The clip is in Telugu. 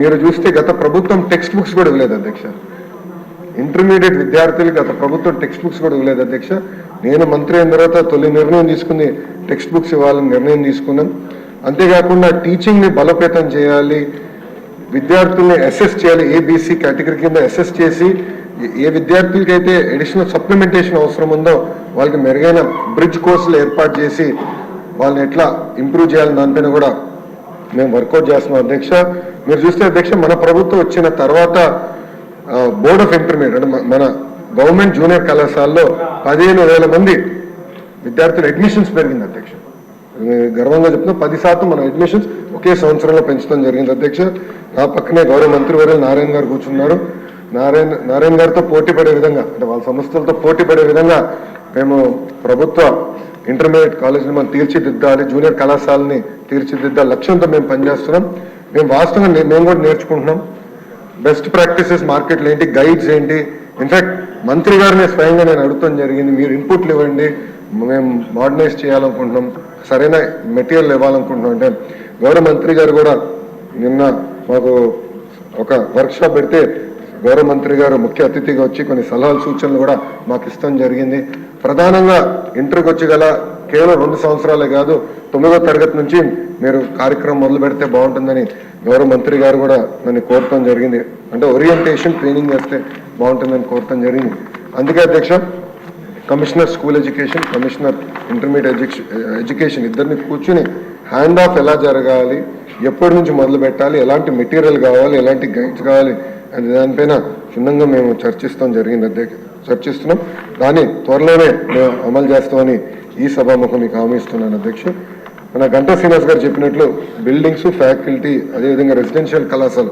మీరు చూస్తే గత ప్రభుత్వం టెక్స్ట్ బుక్స్ కూడా ఇవ్వలేదు అధ్యక్ష. ఇంటర్మీడియట్ విద్యార్థులకు గత ప్రభుత్వం టెక్స్ట్ బుక్స్ కూడా ఇవ్వలేదు అధ్యక్ష. నేను మంత్రి అయిన తర్వాత తొలి నిర్ణయం తీసుకుని టెక్స్ట్ బుక్స్ ఇవ్వాలని నిర్ణయం తీసుకున్నాం. అంతేకాకుండా టీచింగ్ని బలోపేతం చేయాలి విద్యార్థుల్ని అసెస్ చేయాలి ఏబీసీ కేటగిరీ కింద అసెస్ చేసి ఏ- విద్యార్థులకి విద్యార్థులకైతే అడిషనల్ సప్లిమెంటేషన్ అవసరం ఉందో వాళ్ళకి మెరుగైన బ్రిడ్జ్ కోర్సులు ఏర్పాటు చేసి వాళ్ళని ఎట్లా ఇంప్రూవ్ చేయాలని దానిపైన కూడా మేము వర్కౌట్ చేస్తున్నాం అధ్యక్ష. మీరు చూస్తే అధ్యక్ష మన ప్రభుత్వం వచ్చిన తర్వాత బోర్డ్ ఆఫ్ ఇంటర్మీడియట్ అంటే మన గవర్నమెంట్ జూనియర్ కళాశాలలో పదిహేను వేల మంది విద్యార్థుల అడ్మిషన్స్ పెరిగింది అధ్యక్ష. గర్వంగా చెప్తున్నా పది శాతం మన అడ్మిషన్స్ ఒకే సంవత్సరంలో పెంచడం జరిగింది అధ్యక్ష. నా పక్కనే గౌరవ మంత్రివర్యులు నారాయణ గారు కూర్చున్నారు. నారాయణ నారాయణ గారితో పోటీ పడే విధంగా అంటే వాళ్ళ సంస్థలతో పోటీ పడే విధంగా మేము ప్రభుత్వ ఇంటర్మీడియట్ కాలేజీని మనం తీర్చిదిద్దాలి జూనియర్ కళాశాలని తీర్చిదిద్దాలి లక్ష్యంతో మేము పనిచేస్తున్నాం. మేము వాస్తవంగా మేము కూడా నేర్చుకుంటున్నాం. బెస్ట్ ప్రాక్టీసెస్ మార్కెట్లు ఏంటి గైడ్స్ ఏంటి? ఇన్ఫాక్ట్ మంత్రి గారిని స్వయంగా నేను అడుగుతాం జరిగింది మీరు ఇన్పుట్లు ఇవ్వండి మేము మోడర్నైజ్ చేయాలనుకుంటున్నాం సరైన మెటీరియల్ ఇవ్వాలనుకుంటున్నాం. అంటే గౌరవ మంత్రి గారు కూడా నిన్న మాకు ఒక వర్క్షాప్ పెడితే గౌరవ మంత్రి గారు ముఖ్య అతిథిగా వచ్చి కొన్ని సలహాలు సూచనలు కూడా మాకు ఇష్టం జరిగింది. ప్రధానంగా ఇంటర్కి వచ్చి గల కేవలం రెండు సంవత్సరాలే కాదు తొమ్మిదో తరగతి నుంచి మీరు కార్యక్రమం మొదలు పెడితే బాగుంటుందని గౌరవ మంత్రి గారు కూడా నన్ను కోరటం జరిగింది. అంటే ఓరియంటేషన్ ట్రైనింగ్ చేస్తే బాగుంటుందని కోరటం జరిగింది. అందుకే అధ్యక్ష commissioner school education commissioner intermediate education education ఇద్దరిని కూర్చుని హ్యాండ్ ఆఫ్ ఎలా జరగాలి ఎప్పటి నుంచి మొదలు పెట్టాలి ఎలాంటి మెటీరియల్ కావాలి ఎలాంటి గైడ్స్ కావాలి అది దానిపైన క్షుణ్ణంగా మేము చర్చిస్తాం జరిగింది అధ్యక్ష చర్చిస్తున్నాం. దాన్ని త్వరలోనే మేము అమలు చేస్తామని ఈ సభాముఖం మీకు హామీ ఇస్తున్నాను అధ్యక్ష మన గంటా శ్రీనివాస్ గారు చెప్పినట్లు బిల్డింగ్స్ ఫ్యాకల్టీ అదేవిధంగా రెసిడెన్షియల్ కళాశాల